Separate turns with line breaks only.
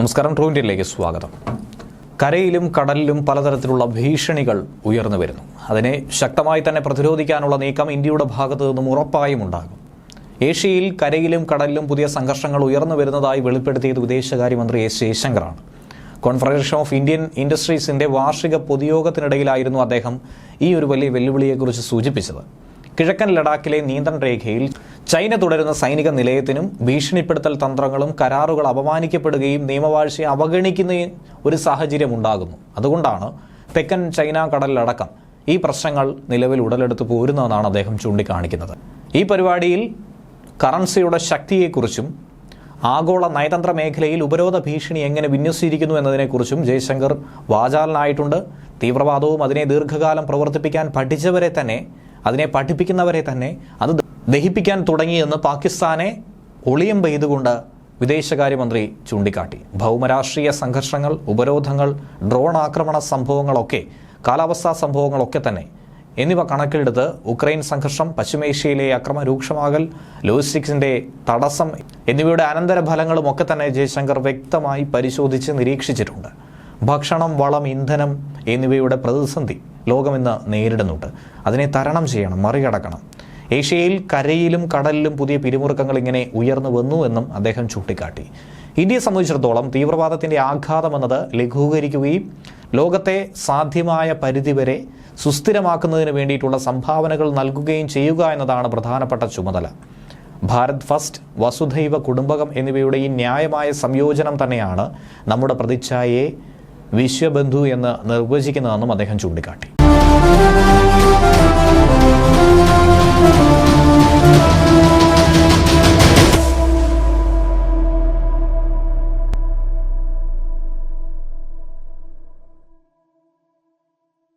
നമസ്കാരം ട്രൂ ഇന്ത്യയിലേക്ക് സ്വാഗതം. കരയിലും കടലിലും പലതരത്തിലുള്ള ഭീഷണികൾ ഉയർന്നു വരുന്നു. അതിനെ ശക്തമായി തന്നെ പ്രതിരോധിക്കാനുള്ള നീക്കം ഇന്ത്യയുടെ ഭാഗത്തു നിന്നും ഉറപ്പായും ഉണ്ടാകും. ഏഷ്യയിൽ കരയിലും കടലിലും പുതിയ സംഘർഷങ്ങൾ ഉയർന്നു വരുന്നതായി വെളിപ്പെടുത്തിയത് വിദേശകാര്യമന്ത്രി എസ് ജയശങ്കറാണ് കോൺഫെഡറേഷൻ ഓഫ് ഇന്ത്യൻ ഇൻഡസ്ട്രീസിന്റെ വാർഷിക പൊതുയോഗത്തിനിടയിലായിരുന്നു അദ്ദേഹം ഈ ഒരു വലിയ വെല്ലുവിളിയെക്കുറിച്ച് സൂചിപ്പിച്ചത്. കിഴക്കൻ ലഡാക്കിലെ നിയന്ത്രണ രേഖയിൽ ചൈന തുടരുന്ന സൈനിക നിലയത്തിനും ഭീഷണിപ്പെടുത്തൽ തന്ത്രങ്ങളും കരാറുകൾ അപമാനിക്കപ്പെടുകയും നിയമവാഴ്ചയെ അവഗണിക്കുന്നതിന് ഒരു സാഹചര്യം ഉണ്ടാകുന്നു. അതുകൊണ്ടാണ് തെക്കൻ ചൈന കടലിലടക്കം ഈ പ്രശ്നങ്ങൾ നിലവിൽ ഉടലെടുത്ത് പോരുന്നതെന്നാണ് അദ്ദേഹം ചൂണ്ടിക്കാണിക്കുന്നത്. ഈ പരിപാടിയിൽ കറൻസിയുടെ ശക്തിയെക്കുറിച്ചും ആഗോള നയതന്ത്ര മേഖലയിൽ ഉപരോധ ഭീഷണി എങ്ങനെ വിന്യസിച്ചിരിക്കുന്നു എന്നതിനെക്കുറിച്ചും ജയശങ്കർ വാചാലനായിട്ടുണ്ട്. തീവ്രവാദവും അതിനെ ദീർഘകാലം പ്രവർത്തിപ്പിക്കാൻ പഠിച്ചവരെ തന്നെ അതിനെ പഠിപ്പിക്കുന്നവരെ തന്നെ അത് ദഹിപ്പിക്കാൻ തുടങ്ങിയെന്ന് പാകിസ്ഥാനെ ഒളിയം പെയ്തുകൊണ്ട് വിദേശകാര്യമന്ത്രി ചൂണ്ടിക്കാട്ടി. ഭൗമരാഷ്ട്രീയ സംഘർഷങ്ങൾ ഉപരോധങ്ങൾ ഡ്രോൺ ആക്രമണ സംഭവങ്ങളൊക്കെ കാലാവസ്ഥാ സംഭവങ്ങളൊക്കെ തന്നെ. എന്നിവ കണക്കിലെടുത്ത് ഉക്രൈൻ സംഘർഷം പശ്ചിമേഷ്യയിലെ അക്രമ രൂക്ഷമാകൽ ലോജിസ്റ്റിക്സിന്റെ തടസ്സം എന്നിവയുടെ അനന്തരഫലങ്ങളും ഒക്കെ തന്നെ ജയശങ്കർ വ്യക്തമായി പരിശോധിച്ച് നിരീക്ഷിച്ചിട്ടുണ്ട്. ഭക്ഷണം വളം ഇന്ധനം എന്നിവയുടെ പ്രതിസന്ധി ലോകമിന്ന് നേരിടുന്നുണ്ട്. അതിനെ തരണം ചെയ്യണം മറികടക്കണം. ഏഷ്യയിൽ കരയിലും കടലിലും പുതിയ പിരിമുറുക്കങ്ങൾ ഇങ്ങനെ ഉയർന്നു വന്നു എന്നും അദ്ദേഹം ചൂണ്ടിക്കാട്ടി. ഇന്ത്യയെ സംബന്ധിച്ചിടത്തോളം തീവ്രവാദത്തിന്റെ ആഘാതം എന്നത് ലഘൂകരിക്കുകയും ലോകത്തെ സാധ്യമായ പരിധിവരെ സുസ്ഥിരമാക്കുന്നതിന് വേണ്ടിയിട്ടുള്ള സംഭാവനകൾ നൽകുകയും ചെയ്യുക എന്നതാണ് പ്രധാനപ്പെട്ട ചുമതല. ഭാരത് ഫസ്റ്റ് വസുധൈവ കുടുംബകം എന്നിവയുടെ ഈ ന്യായമായ സംയോജനം തന്നെയാണ് നമ്മുടെ പ്രതിച്ഛായയെ വിശ്വബന്ധു എന്ന് നിർവചിക്കുന്നതെന്നും അദ്ദേഹം ചൂണ്ടിക്കാട്ടി.